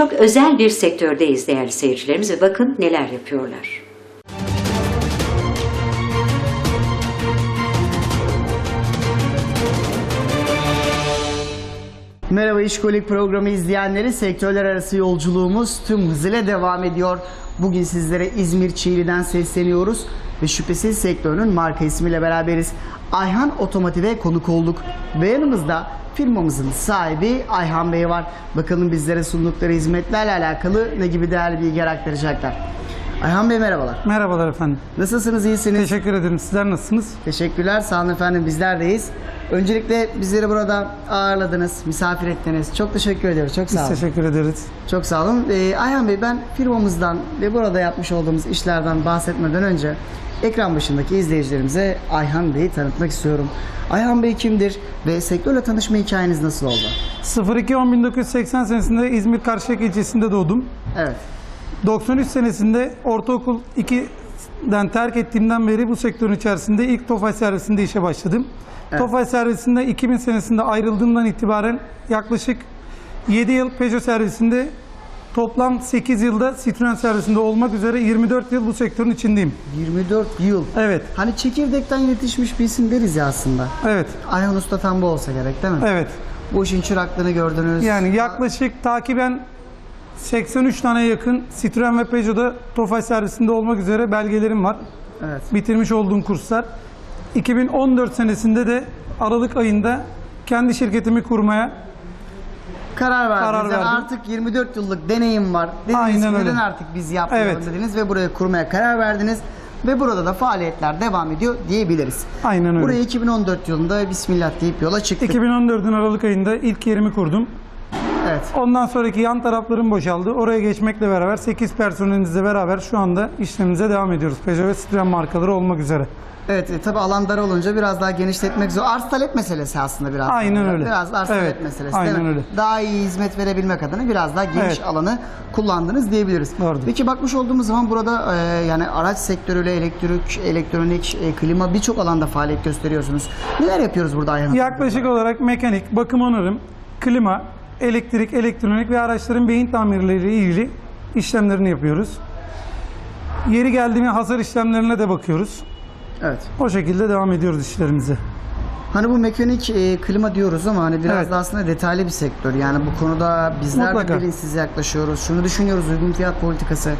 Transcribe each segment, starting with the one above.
çok özel bir sektördeyiz değerli seyircilerimiz ve bakın neler yapıyorlar. Merhaba İşkolik programı izleyenleri. Sektörler arası yolculuğumuz tüm hızıyla devam ediyor. Bugün sizlere İzmir Çiğli'den sesleniyoruz ve şüphesiz sektörün marka ismiyle beraberiz. Ayhan Otomotiv'e konuk olduk ve yanımızda firmamızın sahibi Ayhan Bey var. Bakalım bizlere sundukları hizmetlerle alakalı ne gibi değerli bilgi aktaracaklar. Ayhan Bey merhabalar. Merhabalar efendim. Nasılsınız, iyisiniz? Teşekkür ederim. Sizler nasılsınız? Teşekkürler, sağ olun efendim. Bizler deyiz. Öncelikle bizleri burada ağırladınız, misafir ettiniz. Çok teşekkür ediyoruz. Çok sağ Biz olun. teşekkür ederiz. Çok sağ olun. Ee, Ayhan Bey ben firmamızdan ve burada yapmış olduğumuz işlerden bahsetmeden önce ekran başındaki izleyicilerimize Ayhan Bey'i tanıtmak istiyorum. Ayhan Bey kimdir ve sektörle tanışma hikayeniz nasıl oldu? 02-10-1980 senesinde İzmir Karşıyaka ilçesinde doğdum. Evet. 93 senesinde ortaokul 2'den terk ettiğimden beri bu sektörün içerisinde ilk Tofaş servisinde işe başladım. Evet. Tofaş servisinde 2000 senesinde ayrıldığımdan itibaren yaklaşık 7 yıl Peugeot servisinde toplam 8 yılda Citroen servisinde olmak üzere 24 yıl bu sektörün içindeyim. 24 yıl. Evet, Hani çekirdekten yetişmiş bir isim deriz ya aslında. evet, Ayhan Usta tam bu olsa gerek değil mi? evet. Bu işin çıraklığını gördünüz. Yani yaklaşık takiben 83 tane yakın Citroen ve Peugeot'da Tofaş servisinde olmak üzere belgelerim var. Evet. Bitirmiş olduğum kurslar. 2014 senesinde de Aralık ayında kendi şirketimi kurmaya Karar verdiniz. Karar Yani artık 24 yıllık deneyim var. Dediniz Aynen öyle. neden artık biz yapmayalım Evet. dediniz ve buraya kurmaya karar verdiniz. Ve burada da faaliyetler devam ediyor diyebiliriz. aynen öyle. Buraya 2014 yılında Bismillah deyip yola çıktık. 2014'ün Aralık ayında ilk yerimi kurdum. Evet. Ondan sonraki yan taraflarım boşaldı. Oraya geçmekle beraber 8 personelimizle beraber şu anda işlemimize devam ediyoruz. Peugeot ve Citroen markaları olmak üzere. Evet e, tabi alan dar olunca biraz daha genişletmek zor. Arz talep meselesi aslında biraz. Aynen öyle. Biraz arz Evet, talep meselesi aynen değil mi? öyle. Daha iyi hizmet verebilmek adına biraz daha geniş Evet. alanı kullandınız diyebiliriz. Doğrudur. Peki bakmış olduğumuz zaman burada e, yani araç sektörüyle elektrik, elektronik, e, klima birçok alanda faaliyet gösteriyorsunuz. Neler yapıyoruz burada Ayhan? Yaklaşık olarak mekanik, bakım onarım, klima, elektrik, elektronik ve araçların beyin tamirleriyle ilgili işlemlerini yapıyoruz. Yeri geldiğinde hasar işlemlerine de bakıyoruz. Evet. O şekilde devam ediyoruz işlerimize. Hani bu mekanik e, klima diyoruz ama hani biraz Evet. da aslında detaylı bir sektör. Yani bu konuda bizler Mutlaka. de bilinçsiz yaklaşıyoruz. Şunu düşünüyoruz uygun fiyat politikası.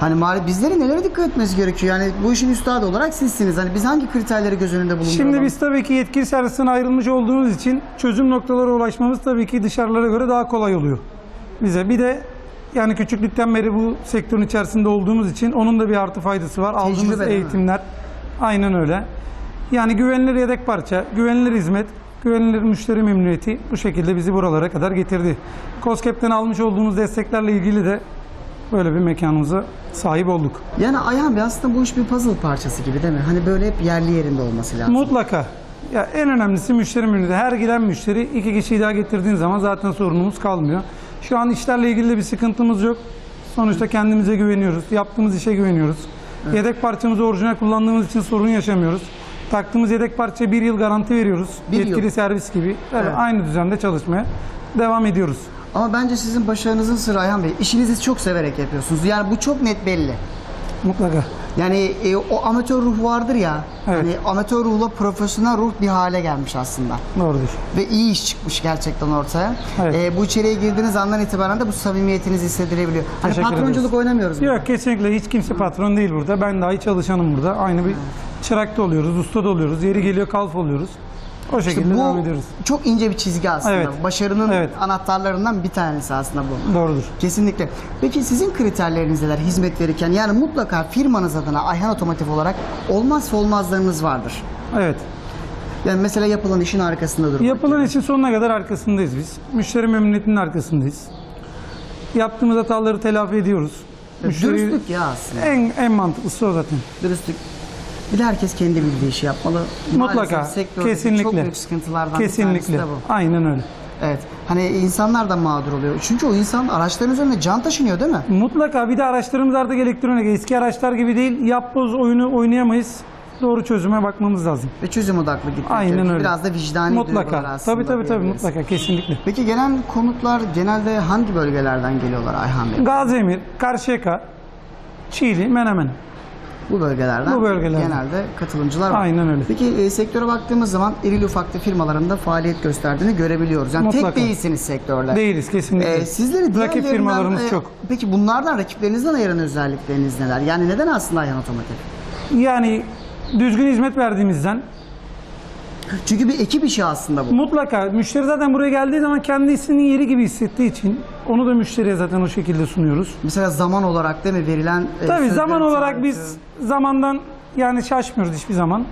Hani mali bizlerin nelere dikkat etmesi gerekiyor? Yani bu işin üstadı olarak sizsiniz. Hani biz hangi kriterleri göz önünde bulunduralım? Şimdi biz tabii ki yetkili servisten ayrılmış olduğumuz için çözüm noktalara ulaşmamız tabii ki dışarılara göre daha kolay oluyor bize. Bir de yani küçüklükten beri bu sektörün içerisinde olduğumuz için onun da bir artı faydası var. Aldığımız eğitimler aynen öyle. Yani güvenilir yedek parça, güvenilir hizmet, güvenilir müşteri memnuniyeti bu şekilde bizi buralara kadar getirdi. COSGAP'ten almış olduğumuz desteklerle ilgili de böyle bir mekanımıza sahip olduk. Yani Ayhan Bey aslında bu iş bir puzzle parçası gibi değil mi? Hani böyle hep yerli yerinde olması lazım. Mutlaka. Ya en önemlisi müşteri memnuniyeti. Her gelen müşteri iki kişiyi daha getirdiğin zaman zaten sorunumuz kalmıyor. Şu an işlerle ilgili de bir sıkıntımız yok. Sonuçta kendimize güveniyoruz. Yaptığımız işe güveniyoruz. Yedek parçamızı orijinal kullandığımız için sorun yaşamıyoruz. Taktığımız yedek parçaya bir yıl garanti veriyoruz. Bir yıl. Yetkili servis gibi. Evet, Evet. Aynı düzende çalışmaya devam ediyoruz. Ama bence sizin başarınızın sırrı Ayhan Bey. İşinizi çok severek yapıyorsunuz. Yani bu çok net belli. Mutlaka. Yani e, o amatör ruh vardır ya. Evet. Hani amatör ruhla profesyonel ruh bir hale gelmiş aslında. Doğrudur. Ve iyi iş çıkmış gerçekten ortaya. Evet. E, bu içeriye girdiğiniz andan itibaren de bu samimiyetiniz hissedilebiliyor. Hani Teşekkür patronculuk ederiz. oynamıyoruz. burada. Yok kesinlikle hiç kimse patron değil burada. Ben dahi çalışanım burada. Aynı bir çırakta oluyoruz, usta da oluyoruz. Yeri geliyor kalf oluyoruz. O şekilde Bu devam ediyoruz. çok ince bir çizgi aslında. Evet. Başarının Evet. anahtarlarından bir tanesi aslında bu. Doğrudur. Kesinlikle. Peki sizin kriterleriniz neler hizmet verirken? Yani mutlaka firmanız adına Ayhan Otomotiv olarak olmazsa olmazlarınız vardır. Evet. Yani mesela yapılan işin arkasında durmak. Yapılan için sonuna kadar arkasındayız biz. Müşteri memnuniyetinin arkasındayız. Yaptığımız hataları telafi ediyoruz. Müşteri Dürüstlük ya aslında. en en mantıklısı o zaten. Dürüstlük. Bir de herkes kendi bildiği işi yapmalı. Mutlaka. Maalesef sektördeki Kesinlikle. çok büyük sıkıntılardan bir Kesinlikle. tanesi de bu. Aynen öyle. Evet. Hani insanlar da mağdur oluyor. Çünkü o insan araçların üzerinde can taşınıyor değil mi? Mutlaka bir de araçlarımız artık elektronik. Eski araçlar gibi değil. Yap boz oyunu oynayamayız. doğru çözüme bakmamız lazım. Ve çözüm odaklı gitmek Aynen gerekiyor. öyle. Biraz da vicdani duygular Mutlaka. aslında Tabii tabii tabii diyebiliriz. mutlaka kesinlikle. Peki gelen konutlar genelde hangi bölgelerden geliyorlar Ayhan Bey? Gaziemir, Karşıyaka, Çiğli, Menemen. Bu bölgelerden, Bu bölgelerden. genelde katılımcılar var. Aynen öyle. Peki e, sektöre baktığımız zaman irili ufaklı firmalarında faaliyet gösterdiğini görebiliyoruz. Yani Mutlaka. tek değilsiniz sektörde. Değiliz kesinlikle. E, sizleri Rakip diğerlerinden, firmalarımız e, çok. Peki bunlardan rakiplerinizden ayıran özellikleriniz neler? Yani neden aslında Ayhan Otomotiv? Yani düzgün hizmet verdiğimizden Çünkü bir ekip işi aslında bu. mutlaka müşteri zaten buraya geldiği zaman kendisinin yeri gibi hissettiği için onu da müşteriye zaten o şekilde sunuyoruz. Mesela zaman olarak değil mi verilen e, Tabii sözlerin zaman olarak biz zamandan yani şaşmıyoruz hiçbir zaman.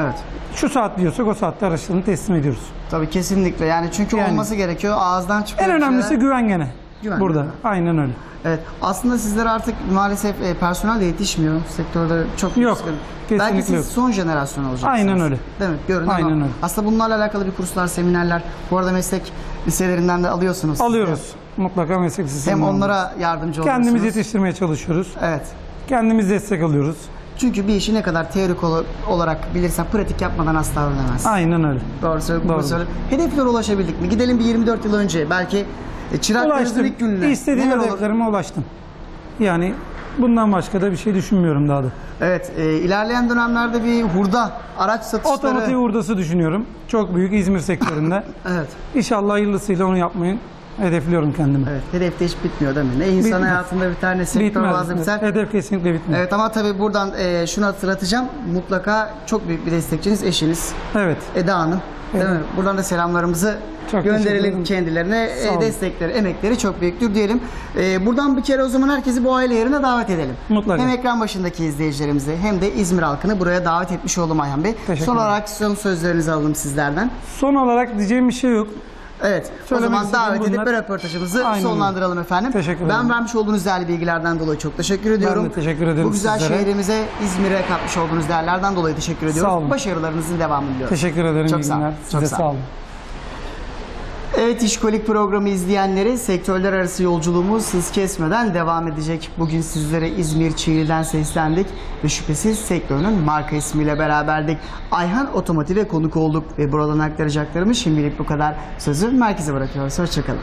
Evet. Şu saat diyorsak o saatte araçlarını teslim ediyoruz. Tabii kesinlikle. Yani çünkü Yani. olması gerekiyor. Ağızdan çıkıyor. En bir önemlisi şeyler. güven gene. Güven, Burada. Aynen öyle. Evet. Aslında sizler artık maalesef e, personel de yetişmiyor. Sektörde çok Yok, sıkıntı. Belki siz yok. son jenerasyon olacaksınız. Aynen öyle. Değil mi? Görün ama Aynen öyle. Aslında bunlarla alakalı bir kurslar, seminerler, bu arada meslek liselerinden de alıyorsunuz. siz de. Alıyoruz. Mutlaka meslek lisesinden Hem alıyoruz. onlara yardımcı oluyorsunuz. Kendimiz yetiştirmeye çalışıyoruz. Evet. Kendimiz destek alıyoruz. Çünkü bir işi ne kadar teorik ol- olarak bilirsen pratik yapmadan asla öğrenemezsin. Aynen öyle. Doğru söylüyorsun. Doğru. Söyle. Hedeflere ulaşabildik mi? Gidelim bir 24 yıl önce. Belki e, çıraklığınızın Ulaştım. ilk gününe. İstediğim hedeflerime ulaştım. Yani bundan başka da bir şey düşünmüyorum daha da. Evet. e, ilerleyen dönemlerde bir hurda araç satışları. Otomotiv hurdası düşünüyorum. Çok büyük İzmir sektöründe. Evet. İnşallah hayırlısıyla onu yapmayı hedefliyorum kendime. Evet. Hedefte hiç bitmiyor değil mi? Ne insan Bitmez. hayatında bir tane sektör Bitmez. bazı biter. Hedef kesinlikle bitmez. Evet ama tabii buradan e, şunu hatırlatacağım. Mutlaka çok büyük bir destekçiniz eşiniz Evet. Eda Hanım. Değil Evet. mi? Buradan da selamlarımızı Çok gönderelim kendilerine. E, destekleri, emekleri çok büyüktür diyelim. E, buradan bir kere o zaman herkesi bu aile yerine davet edelim. Mutlaka. Hem ekran başındaki izleyicilerimizi hem de İzmir halkını buraya davet etmiş oldum Ayhan Bey. Son olarak son sözlerinizi alalım sizlerden. Son olarak diyeceğim bir şey yok. Evet. o Söylemek zaman istediğim davet edip bunlar. röportajımızı Aynen sonlandıralım efendim. Teşekkür Ben ederim. vermiş olduğunuz değerli bilgilerden dolayı çok teşekkür ediyorum. de teşekkür ederim Bu güzel sizlere. şehrimize, İzmir'e katmış olduğunuz değerlerden dolayı teşekkür ediyoruz. Sağ olun. Başarılarınızın devamını diliyoruz. Teşekkür ederim. Çok sağ olun. Çok sağ olun. Evet İşkolik programı izleyenleri sektörler arası yolculuğumuz hız kesmeden devam edecek. Bugün sizlere İzmir Çiğli'den seslendik ve şüphesiz sektörün marka ismiyle beraberdik. Ayhan Otomotiv'e konuk olduk ve buradan aktaracaklarımız şimdilik bu kadar. Sözü merkeze bırakıyoruz. Hoşçakalın.